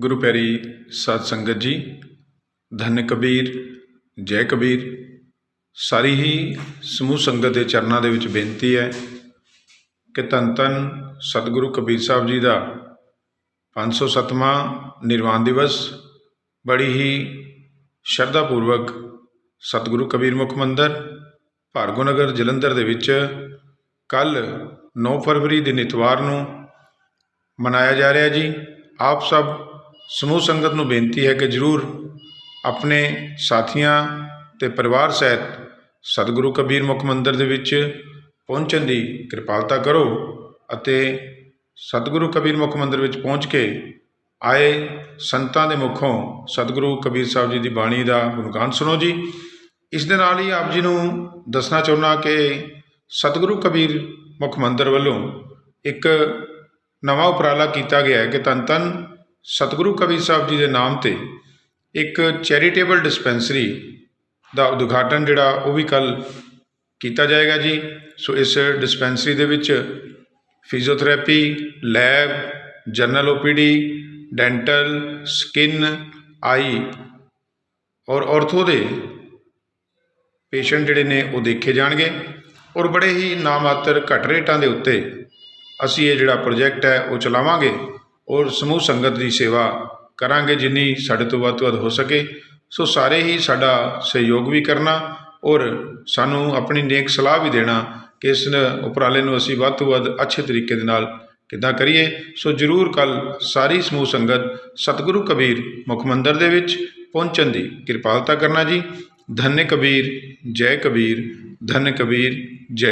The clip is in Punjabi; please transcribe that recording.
ਗੁਰੂ ਪਿਆਰੀ ਸਾਧ ਸੰਗਤ ਜੀ, ਧੰਨ ਕਬੀਰ, ਜੈ ਕਬੀਰ। ਸਾਰੀ ਹੀ ਸਮੂਹ ਸੰਗਤ ਦੇ ਚਰਨਾਂ ਦੇ ਵਿੱਚ ਬੇਨਤੀ ਹੈ ਕਿ ਧੰਨ ਧੰਨ ਸਤਿਗੁਰੂ ਕਬੀਰ ਸਾਹਿਬ ਜੀ ਦਾ 507ਵਾਂ ਨਿਰਵਾਣ ਦਿਵਸ ਬੜੀ ਹੀ ਸ਼ਰਧਾ ਪੂਰਵਕ ਸਤਿਗੁਰੂ ਕਬੀਰ ਮੁਖ ਮੰਦਰ ਭਾਰਗੋ ਨਗਰ ਜਲੰਧਰ ਦੇ ਵਿੱਚ ਕੱਲ 9 ਫਰਵਰੀ ਦੇ ਨਿਤਵਾਰ ਨੂੰ ਮਨਾਇਆ ਜਾ ਰਿਹਾ ਜੀ। ਆਪ ਸਭ ਸਮੂਹ ਸੰਗਤ ਨੂੰ ਬੇਨਤੀ ਹੈ ਕਿ ਜਰੂਰ ਆਪਣੇ ਸਾਥੀਆਂ ਤੇ ਪਰਿਵਾਰ ਸਹਿਤ ਸਤਿਗੁਰੂ ਕਬੀਰ ਮੁਖ ਮੰਦਰ ਦੇ ਵਿੱਚ ਪਹੁੰਚਣ ਦੀ ਕਿਰਪਾਲਤਾ ਕਰੋ ਅਤੇ ਸਤਿਗੁਰੂ ਕਬੀਰ ਮੁਖ ਮੰਦਰ ਵਿੱਚ ਪਹੁੰਚ ਕੇ ਆਏ ਸੰਤਾਂ ਦੇ ਮੁਖੋਂ ਸਤਿਗੁਰੂ ਕਬੀਰ ਸਾਹਿਬ ਜੀ ਦੀ ਬਾਣੀ ਦਾ ਗੁਣਗਾਨ ਸੁਣੋ ਜੀ। ਇਸ ਦੇ ਨਾਲ ਹੀ ਆਪ ਜੀ ਨੂੰ ਦੱਸਣਾ ਚਾਹੁੰਦਾ ਕਿ ਸਤਿਗੁਰੂ ਕਬੀਰ ਮੁਖ ਮੰਦਰ ਵੱਲੋਂ ਇੱਕ ਨਵਾਂ ਉਪਰਾਲਾ ਕੀਤਾ ਗਿਆ ਹੈ ਕਿ ਧੰਨ ਧੰਨ ਸਤਿਗੁਰੂ ਕਬੀਰ ਸਾਹਿਬ ਜੀ ਦੇ ਨਾਮ ਤੇ ਇੱਕ ਚੈਰੀਟੇਬਲ ਡਿਸਪੈਂਸਰੀ ਦਾ ਉਦਘਾਟਨ ਜਿਹੜਾ ਉਹ ਵੀ ਕੱਲ ਕੀਤਾ ਜਾਏਗਾ ਜੀ। ਸੋ ਇਸ ਡਿਸਪੈਂਸਰੀ ਦੇ ਵਿੱਚ physiotherapy, lab general OPD, dental, skin, eye ਔਰ ਔਰਥੋ ਦੇ ਪੇਸ਼ੈਂਟ ਜਿਹੜੇ ਨੇ ਉਹ ਦੇਖੇ ਜਾਣਗੇ ਔਰ ਬੜੇ ਹੀ ਨਾਮਾਤਰ ਘੱਟ ਰੇਟਾਂ ਦੇ ਉੱਤੇ ਅਸੀਂ ਇਹ ਜਿਹੜਾ ਪ੍ਰੋਜੈਕਟ ਹੈ ਉਹ ਚਲਾਵਾਂਗੇ। ਔਰ ਸਮੂਹ ਸੰਗਤ ਦੀ ਸੇਵਾ ਕਰਾਂਗੇ ਜਿੰਨੀ ਸਾਡੇ ਤੋਂ ਵੱਧ ਤੋਂ ਵੱਧ ਹੋ ਸਕੇ। ਸੋ ਸਾਰੇ ਹੀ ਸਾਡਾ ਸਹਿਯੋਗ ਵੀ ਕਰਨਾ ਔਰ ਸਾਨੂੰ ਆਪਣੀ ਨੇਕ ਸਲਾਹ ਵੀ ਦੇਣਾ ਕਿ ਇਸ ਉਪਰਾਲੇ ਨੂੰ ਅਸੀਂ ਵੱਧ ਤੋਂ ਵੱਧ ਅੱਛੇ ਤਰੀਕੇ ਦੇ ਨਾਲ ਕਿੱਦਾਂ ਕਰੀਏ। ਸੋ ਜਰੂਰ ਕੱਲ ਸਾਰੀ ਸਮੂਹ ਸੰਗਤ ਸਤਿਗੁਰੂ ਕਬੀਰ ਮੁਖ ਮੰਦਰ ਦੇ ਵਿੱਚ ਪਹੁੰਚਣ ਦੀ ਕਿਰਪਾਲਤਾ ਕਰਨਾ ਜੀ। ਧੰਨ ਕਬੀਰ, ਜੈ ਕਬੀਰ, ਧੰਨ ਕਬੀਰ, ਜੈ